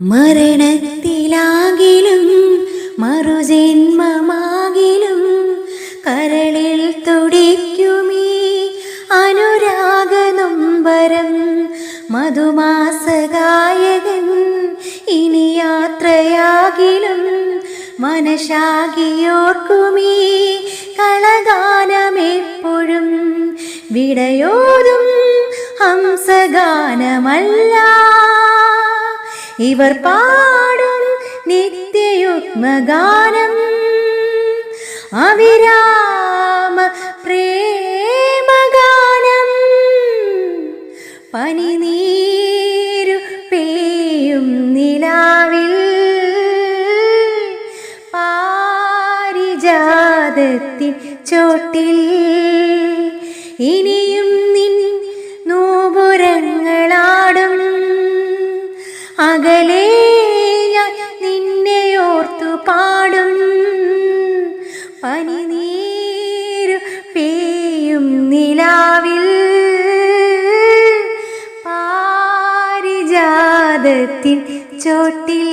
മരണത്തിലാകിലും മറുജന്മമാകിലും കരളിൽ തുടിക്കുമീ അനുരാഗ നൊമ്പരം. മധുമാസഗായകൻ ഇനി യാത്രയാകിലും മനശാകിയോർക്കുമീ കളഗാനമെപ്പോഴും. വിടയോതും ഹംസഗാനമല്ല ഇവർ പാടും നിത്യയുഗ്മഗാനം. അവിരാമ പ്രേമഗാനം. പനിനീരു പേയും നിലാവിൽ. പാരിജാതത്തിൻ ചോട്ടിൽ ഇനിയും അകലെ ഞാൻ നിന്നെ ഓർത്തു പാടും. പനിനീരു പേയും നിലാവിൽ. പാരിജാതത്തിൻ ചോട്ടിൽ